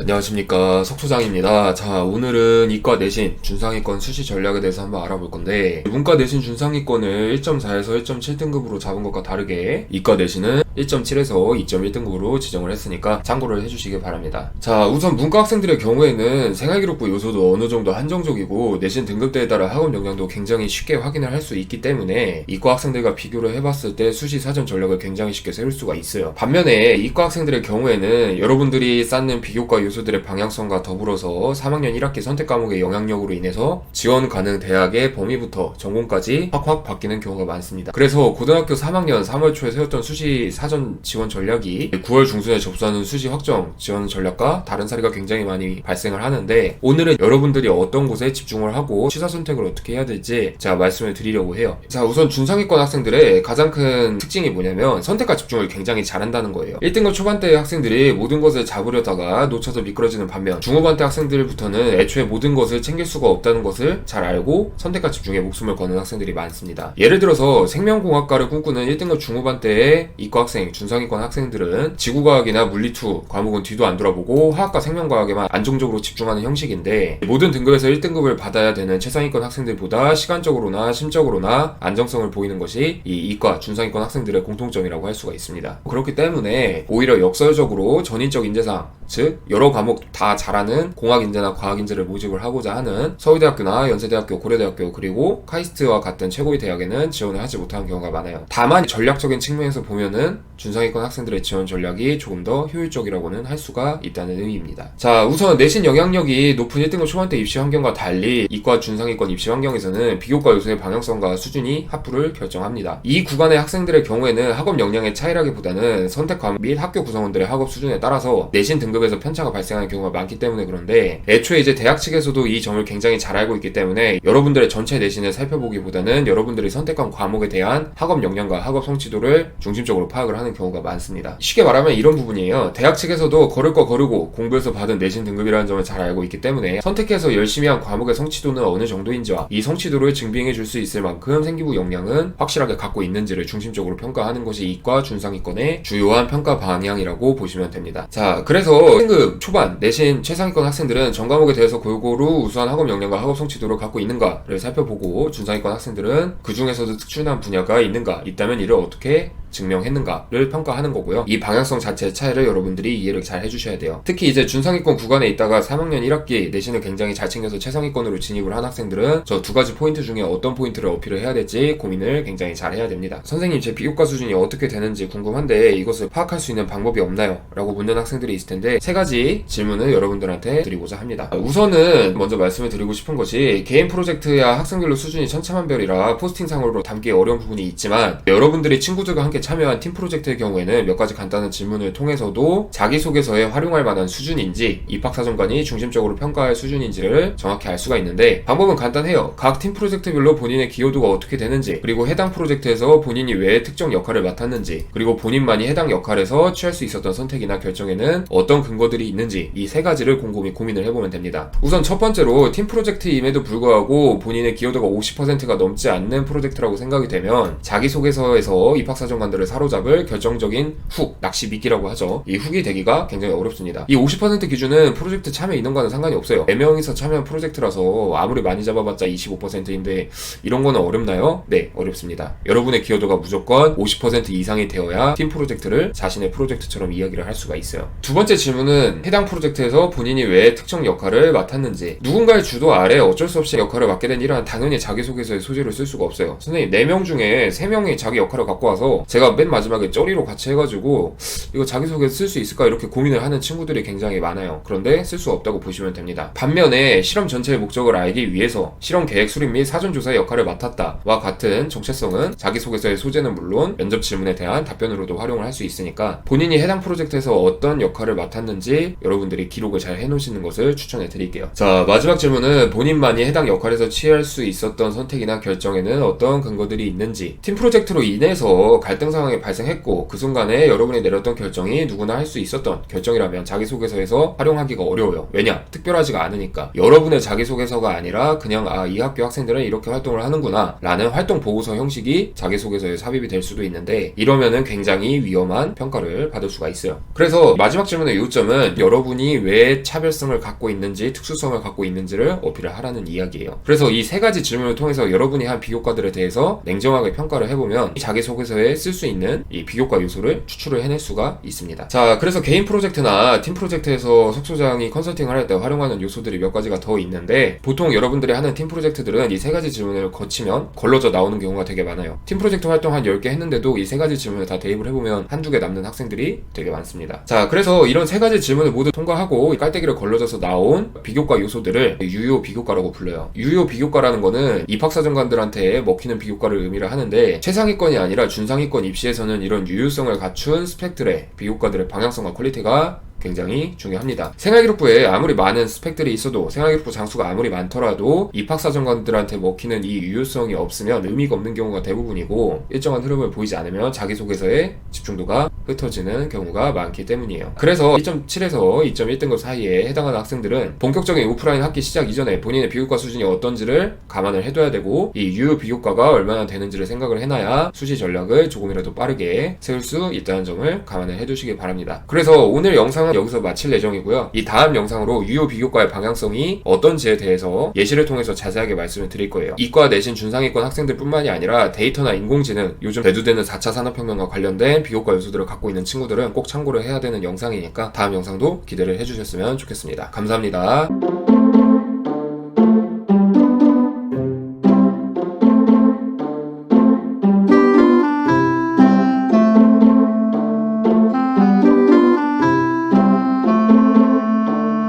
안녕하십니까 석소장입니다. 자 오늘은 이과 내신 준상위권 수시 전략에 대해서 한번 알아볼 건데 문과 내신 준상위권을 1.4에서 1.7등급으로 잡은 것과 다르게 이과 내신은 1.7에서 2.1등급으로 지정을 했으니까 참고를 해주시기 바랍니다. 자 우선 문과 학생들의 경우에는 생활기록부 요소도 어느 정도 한정적이고 내신 등급대에 따라 학업 역량도 굉장히 쉽게 확인을 할 수 있기 때문에 이과 학생들과 비교를 해봤을 때 수시 사전 전략을 굉장히 쉽게 세울 수가 있어요. 반면에 이과 학생들의 경우에는 여러분들이 쌓는 비교과 요소들의 방향성과 더불어서 3학년 1학기 선택 과목의 영향력으로 인해서 지원 가능 대학의 범위부터 전공까지 확확 바뀌는 경우가 많습니다. 그래서 고등학교 3학년 3월 초에 세웠던 수시 사전 지원 전략이 9월 중순에 접수하는 수시 확정 지원 전략과 다른 사례가 굉장히 많이 발생을 하는데 오늘은 여러분들이 어떤 곳에 집중을 하고 취사 선택을 어떻게 해야 될지 제가 말씀을 드리려고 해요. 자, 우선 준상위권 학생들의 가장 큰 특징이 뭐냐면 선택과 집중을 굉장히 잘한다는 거예요. 1등급 초반대 학생들이 모든 것을 잡으려다가 놓쳐서 미끄러지는 반면 중후반대 학생들부터는 애초에 모든 것을 챙길 수가 없다는 것을 잘 알고 선택과 집중에 목숨을 거는 학생들이 많습니다. 예를 들어서 생명공학과를 꿈꾸는 1등급 중후반대의 이과 학생, 준상위권 학생들은 지구과학이나 물리2 과목은 뒤도 안 돌아보고 화학과 생명과학에만 안정적으로 집중하는 형식인데 모든 등급에서 1등급을 받아야 되는 최상위권 학생들보다 시간적으로나 심적으로나 안정성을 보이는 것이 이 이과 준상위권 학생들의 공통점이라고 할 수가 있습니다. 그렇기 때문에 오히려 역설적으로 전인적 인재상 즉 여러 과목 다 잘하는 공학 인재나 과학 인재를 모집을 하고자 하는 서울대학교나 연세대학교, 고려대학교 그리고 카이스트와 같은 최고의 대학에는 지원을 하지 못하는 경우가 많아요. 다만 전략적인 측면에서 보면은 준상위권 학생들의 지원 전략이 조금 더 효율적이라고는 할 수가 있다는 의미입니다. 자, 우선 내신 영향력이 높은 1등급 초반대 입시 환경과 달리 이과 준상위권 입시 환경에서는 비교과 요소의 방향성과 수준이 합부를 결정합니다. 이 구간의 학생들의 경우에는 학업 역량의 차이라기보다는 선택 과목 및 학교 구성원들의 학업 수준에 따라서 내신 등급 에서 편차가 발생하는 경우가 많기 때문에 그런데 애초에 이제 대학 측에서도 이 점을 굉장히 잘 알고 있기 때문에 여러분들의 전체 내신을 살펴보기보다는 여러분들이 선택한 과목에 대한 학업 역량과 학업 성취도를 중심적으로 파악을 하는 경우가 많습니다. 쉽게 말하면 이런 부분이에요. 대학 측에서도 거를 거 거르고 공부해서 받은 내신 등급이라는 점을 잘 알고 있기 때문에 선택해서 열심히 한 과목의 성취도는 어느 정도인지와 이 성취도를 증빙해 줄 수 있을 만큼 생기부 역량은 확실하게 갖고 있는지를 중심적으로 평가하는 것이 이과 준상위권의 주요한 평가 방향이라고 보시면 됩니다. 자, 그래서 등급 초반 내신 최상위권 학생들은 전 과목에 대해서 골고루 우수한 학업 역량과 학업 성취도를 갖고 있는가를 살펴보고 준상위권 학생들은 그 중에서도 특출난 분야가 있는가 있다면 이를 어떻게 증명했는가를 평가하는 거고요. 이 방향성 자체의 차이를 여러분들이 이해를 잘 해주셔야 돼요. 특히 이제 준상위권 구간에 있다가 3학년 1학기 내신을 굉장히 잘 챙겨서 최상위권으로 진입을 한 학생들은 저 두 가지 포인트 중에 어떤 포인트를 어필을 해야 될지 고민을 굉장히 잘 해야 됩니다. 선생님 제 비교과 수준이 어떻게 되는지 궁금한데 이것을 파악할 수 있는 방법이 없나요? 라고 묻는 학생들이 있을 텐데 세 가지 질문을 여러분들한테 드리고자 합니다. 우선은 먼저 말씀을 드리고 싶은 것이 개인 프로젝트야 학생별로 수준이 천차만별이라 포스팅상으로 담기 어려운 부분이 있지만 여러분들이 친구들과 함께 참여한 팀 프로젝트의 경우에는 몇 가지 간단한 질문을 통해서도 자기소개서에 활용할 만한 수준인지 입학사정관이 중심적으로 평가할 수준인지를 정확히 알 수가 있는데 방법은 간단해요. 각 팀 프로젝트별로 본인의 기여도가 어떻게 되는지 그리고 해당 프로젝트에서 본인이 왜 특정 역할을 맡았는지 그리고 본인만이 해당 역할에서 취할 수 있었던 선택이나 결정에는 어떤 근거들이 있는지 이 세 가지를 곰곰이 고민을 해보면 됩니다. 우선 첫 번째로 팀 프로젝트임에도 불구하고 본인의 기여도가 50%가 넘지 않는 프로젝트라고 생각이 되면 자기소개서에서 입학사정관 들을 사로잡을 결정적인 훅, 낚시 미끼라고 하죠. 이 훅이 되기가 굉장히 어렵습니다. 이 50% 기준은 프로젝트 참여 인원과는 상관이 없어요. 4명이서 참여한 프로젝트라서 아무리 많이 잡아봤자 25%인데 이런 거는 어렵나요? 네, 어렵습니다. 여러분의 기여도가 무조건 50% 이상이 되어야 팀 프로젝트를 자신의 프로젝트처럼 이야기를 할 수가 있어요. 두 번째 질문은 해당 프로젝트에서 본인이 왜 특정 역할을 맡았는지 누군가의 주도 아래 어쩔 수 없이 역할을 맡게 된 일은 당연히 자기소개서에 소재를 쓸 수가 없어요. 선생님 4명 중에 3명이 자기 역할을 갖고 와서 제가 맨 마지막에 쩌리로 같이 해가지고 이거 자기소개 쓸수 있을까 이렇게 고민을 하는 친구들이 굉장히 많아요. 그런데 쓸 수 없다고 보시면 됩니다. 반면에 실험 전체의 목적을 알기 위해서 실험 계획 수립 및 사전 조사의 역할을 맡았다와 같은 정체성은 자기소개서의 소재는 물론 면접 질문에 대한 답변으로도 활용을 할 수 있으니까 본인이 해당 프로젝트에서 어떤 역할을 맡았는지 여러분들이 기록을 잘 해놓으시는 것을 추천해 드릴게요. 자 마지막 질문은 본인만이 해당 역할에서 취할 수 있었던 선택이나 결정에는 어떤 근거들이 있는지 팀 프로젝트로 인해서 갈등 상황이 발생했고 그 순간에 여러분이 내렸던 결정이 누구나 할 수 있었던 결정이라면 자기소개서에서 활용하기가 어려워요. 왜냐? 특별하지가 않으니까. 여러분의 자기소개서가 아니라 그냥 아, 이 학교 학생들은 이렇게 활동을 하는구나 라는 활동 보고서 형식이 자기소개서에 삽입이 될 수도 있는데 이러면은 굉장히 위험한 평가를 받을 수가 있어요. 그래서 마지막 질문의 요점은 여러분이 왜 차별성을 갖고 있는지 특수성을 갖고 있는지를 어필을 하라는 이야기예요. 그래서 이 세 가지 질문을 통해서 여러분이 한 비교과들에 대해서 냉정하게 평가를 해보면 이 자기소개서에 쓸 수 있는 이 비교과 요소를 추출을 해낼 수가 있습니다. 자, 그래서 개인 프로젝트나 팀 프로젝트에서 석소장이 컨설팅을 할 때 활용하는 요소들이 몇 가지가 더 있는데 보통 여러분들이 하는 팀 프로젝트들은 이 세 가지 질문을 거치면 걸러져 나오는 경우가 되게 많아요. 팀 프로젝트 활동 한 10개 했는데도 이 세 가지 질문을 다 대입을 해보면 한두 개 남는 학생들이 되게 많습니다. 자, 그래서 이런 세 가지 질문을 모두 통과하고 깔때기를 걸러져서 나온 비교과 요소들을 유효 비교과라고 불러요. 유효 비교과라는 거는 입학사정관들한테 먹히는 비교과를 의미를 하는데 최상위권이 아니라 준상위권 입시에서는 이런 유효성을 갖춘 스펙들의 비교과들의 방향성과 퀄리티가 굉장히 중요합니다. 생활기록부에 아무리 많은 스펙들이 있어도 생활기록부 장수가 아무리 많더라도 입학사정관들한테 먹히는 이 유효성이 없으면 의미가 없는 경우가 대부분이고 일정한 흐름을 보이지 않으면 자기소개서에 집중도가 흩어지는 경우가 많기 때문이에요. 그래서 2.7에서 2.1등급 사이에 해당하는 학생들은 본격적인 오프라인 학기 시작 이전에 본인의 비교과 수준이 어떤지를 감안을 해둬야 되고 이 유효 비교과가 얼마나 되는지를 생각을 해놔야 수시 전략을 조금이라도 빠르게 세울 수 있다는 점을 감안을 해두시기 바랍니다. 그래서 오늘 영상은 여기서 마칠 예정이고요. 이 다음 영상으로 유효 비교과의 방향성이 어떤지에 대해서 예시를 통해서 자세하게 말씀을 드릴 거예요. 이과 내신 준상위권 학생들뿐만이 아니라 데이터나 인공지능 요즘 대두되는 4차 산업혁명과 관련된 비교과 요소들을 갖고 있는 친구들은 꼭 참고를 해야 되는 영상이니까 다음 영상도 기대를 해주셨으면 좋겠습니다. 감사합니다.